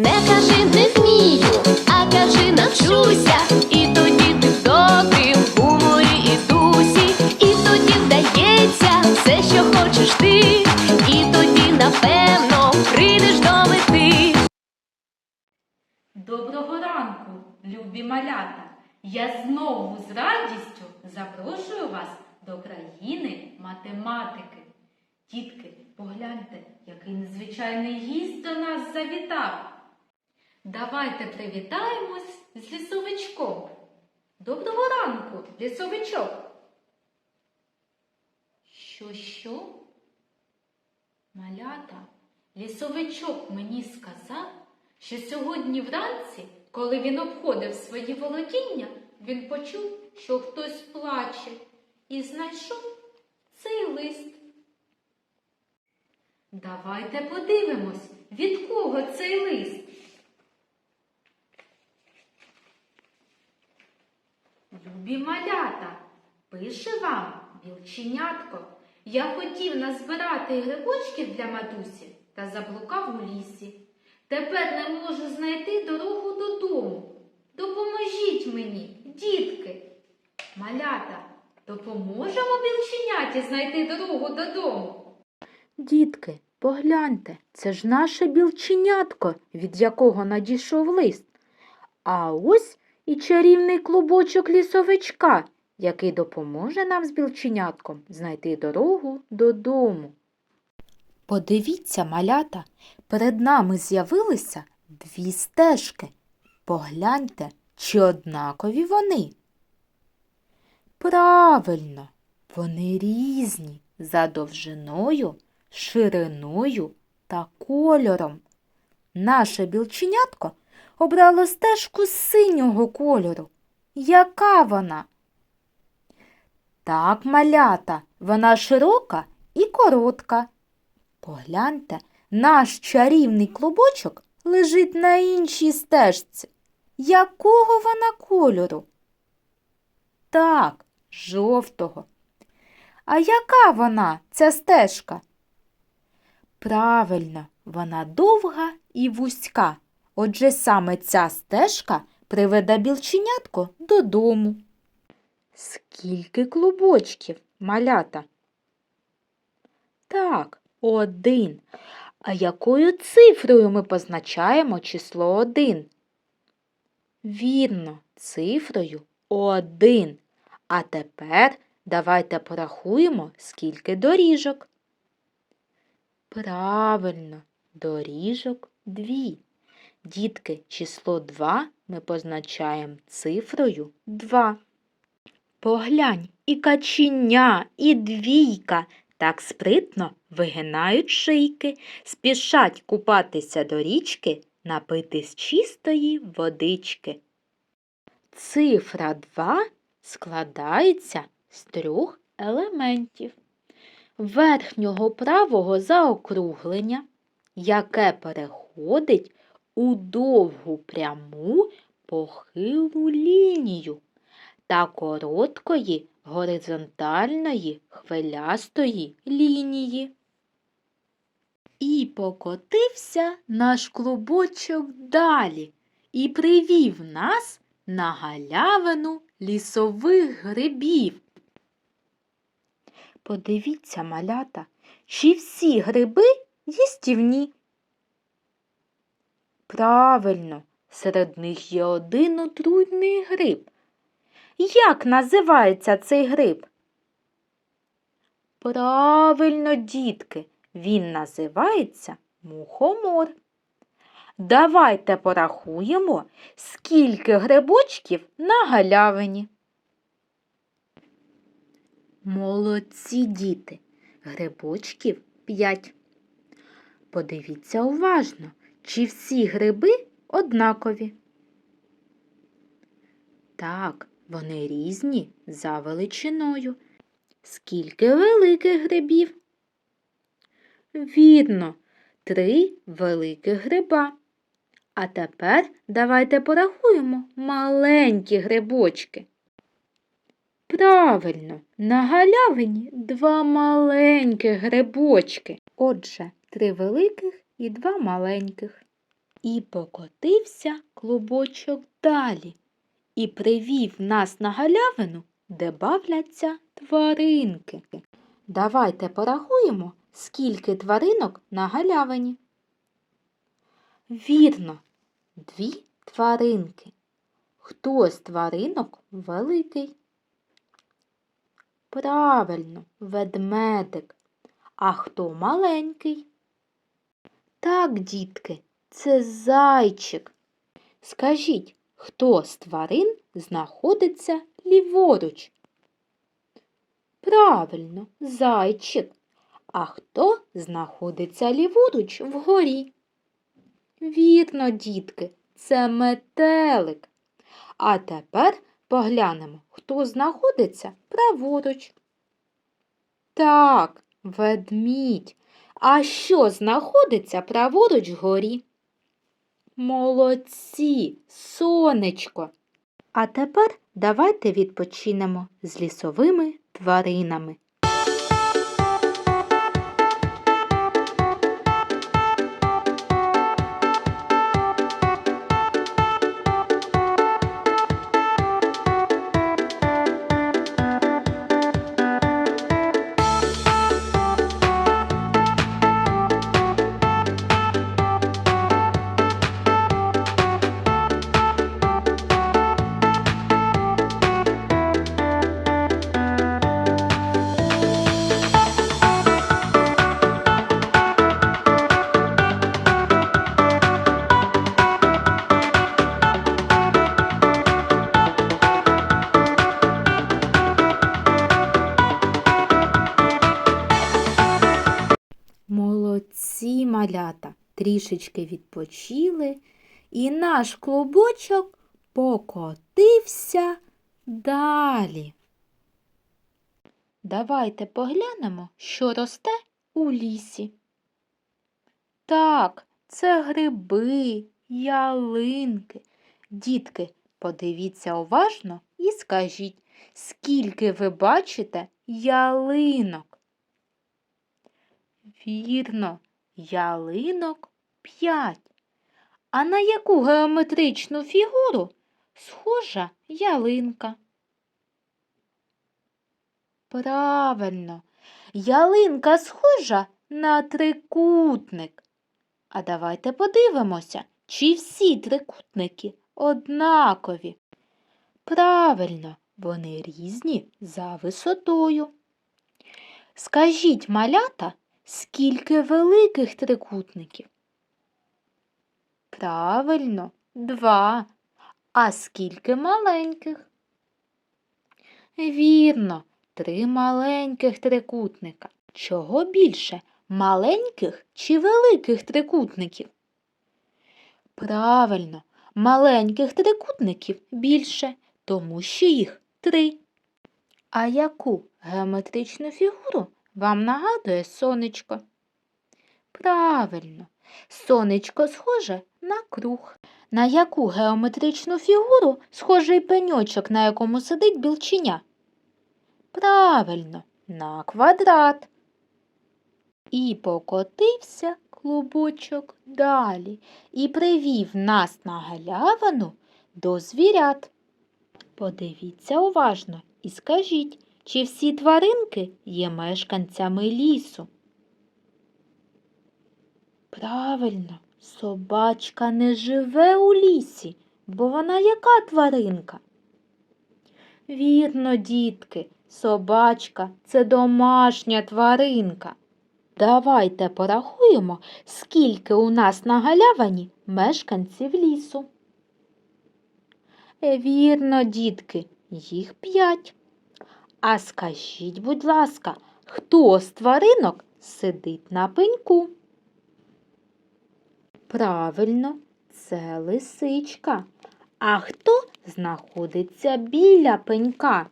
Не кажи не вмію, а кажи навчуся. І тоді ти в добрім гуморі і дусі, і тоді вдається все, що хочеш ти, і тоді, напевно, прийдеш до мети. Доброго ранку, любі малята! Я знову з радістю запрошую вас до країни математики. Дітки, погляньте, який незвичайний гість до нас завітав. Давайте привітаємось з лісовичком. Доброго ранку, лісовичок. Що, що? Малята, лісовичок мені сказав, що сьогодні вранці, коли він обходив свої володіння, він почув, що хтось плаче, і знайшов цей лист. Давайте подивимось, від кого цей лист. Любі малята, пише вам білченятко. Я хотів назбирати грибочків для матусі та заблукав у лісі. Тепер не можу знайти дорогу додому. Допоможіть мені, дітки. Малята, допоможемо білченяті знайти дорогу додому. Дітки, погляньте, це ж наше білченятко, від якого надійшов лист. А ось і чарівний клубочок лісовичка, який допоможе нам з білченятком знайти дорогу додому. Подивіться, малята, перед нами з'явилися дві стежки. Погляньте, чи однакові вони. Правильно, вони різні за довжиною, шириною та кольором. Наше білченятко обрало стежку синього кольору. Яка вона? Так, малята, вона широка і коротка. Погляньте, наш чарівний клубочок лежить на іншій стежці. Якого вона кольору? Так, жовтого. А яка вона, ця стежка? Правильно, вона довга і вузька. Отже, саме ця стежка приведе білченятко додому. Скільки клубочків, малята? Так, один. А якою цифрою ми позначаємо число один? Вірно, цифрою один. А тепер давайте порахуємо, скільки доріжок. Правильно, доріжок дві. Дітки, число 2 ми позначаємо цифрою 2. Поглянь, і каченя, і двійка так спритно вигинають шийки, спішать купатися до річки, напитись чистої водички. Цифра 2 складається з трьох елементів. Верхнього правого заокруглення, яке переходить у довгу пряму похилу лінію та короткої горизонтальної хвилястої лінії. І покотився наш клубочок далі і привів нас на галявину лісових грибів. Подивіться, малята, чи всі гриби їстівні? Правильно, серед них є один отруйний гриб. Як називається цей гриб? Правильно, дітки, він називається мухомор. Давайте порахуємо, скільки грибочків на галявині. Молодці діти, грибочків п'ять. Подивіться уважно, чи всі гриби однакові. Так, вони різні за величиною. Скільки великих грибів? Вірно, три великих гриба. А тепер давайте порахуємо маленькі грибочки. Правильно, на галявині два маленьких грибочки. Отже, три великих і два маленьких. І покотився клубочок далі і привів нас на галявину, де бавляться тваринки. Давайте порахуємо, скільки тваринок на галявині. Вірно, дві тваринки. Хто з тваринок великий? Правильно, ведмедик. А хто маленький? Так, дітки, це зайчик. Скажіть, хто з тварин знаходиться ліворуч? Правильно, зайчик. А хто знаходиться ліворуч вгорі? Вірно, дітки, це метелик. А тепер поглянемо, хто знаходиться праворуч. Так, ведмідь. А що знаходиться праворуч горі? Молодці, сонечко. А тепер давайте відпочинемо з лісовими тваринами. Малята трішечки відпочили, і наш клубочок покотився далі. Давайте поглянемо, що росте у лісі. Так, це гриби, ялинки. Дітки, подивіться уважно і скажіть, скільки ви бачите ялинок? Вірно, ялинок п'ять. А на яку геометричну фігуру схожа ялинка? Правильно, ялинка схожа на трикутник. А давайте подивимося, чи всі трикутники однакові. Правильно, вони різні за висотою. Скажіть, малята, скільки великих трикутників? Правильно, два. А скільки маленьких? Вірно, три маленьких трикутника. Чого більше? Маленьких чи великих трикутників? Правильно, маленьких трикутників більше, тому що їх три. А яку геометричну фігуру вам нагадує сонечко? Правильно, сонечко схоже на круг. На яку геометричну фігуру схожий пеньочок, на якому сидить білченя? Правильно, на квадрат. І покотився клубочок далі і привів нас на галявину до звірят. Подивіться уважно і скажіть, чи всі тваринки є мешканцями лісу? Правильно, собачка не живе у лісі, бо вона яка тваринка? Вірно, дітки, собачка це домашня тваринка. Давайте порахуємо, скільки у нас на галявині мешканців лісу. Вірно, дітки, їх п'ять. А скажіть, будь ласка, хто з тваринок сидить на пеньку? Правильно, це лисичка. А хто знаходиться біля пенька?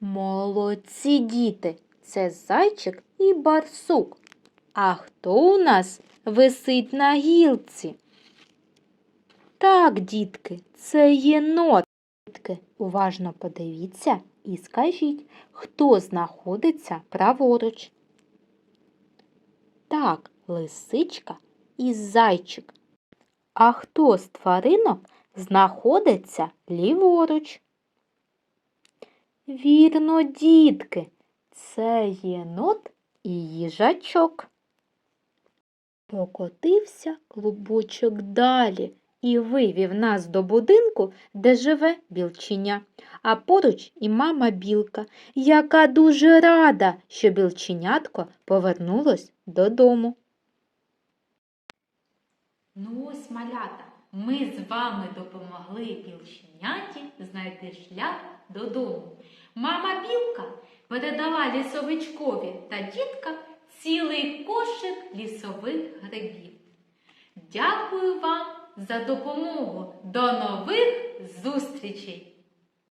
Молодці діти, це зайчик і барсук. А хто у нас висить на гілці? Так, дітки, це єнот. Дітки, уважно подивіться і скажіть, хто знаходиться праворуч. Так, лисичка і зайчик. А хто з тваринок знаходиться ліворуч? Вірно, дітки, це єнот і їжачок. Покотився клубочок далі і вивів нас до будинку, де живе білченя, а поруч і мама білка, яка дуже рада, що білченятко повернулось додому. Ну ось, малята, ми з вами допомогли білченяті знайти шлях додому. Мама білка передала лісовичкові та діткам цілий кошик лісових грибів. Дякую вам за допомогу. До нових зустрічей!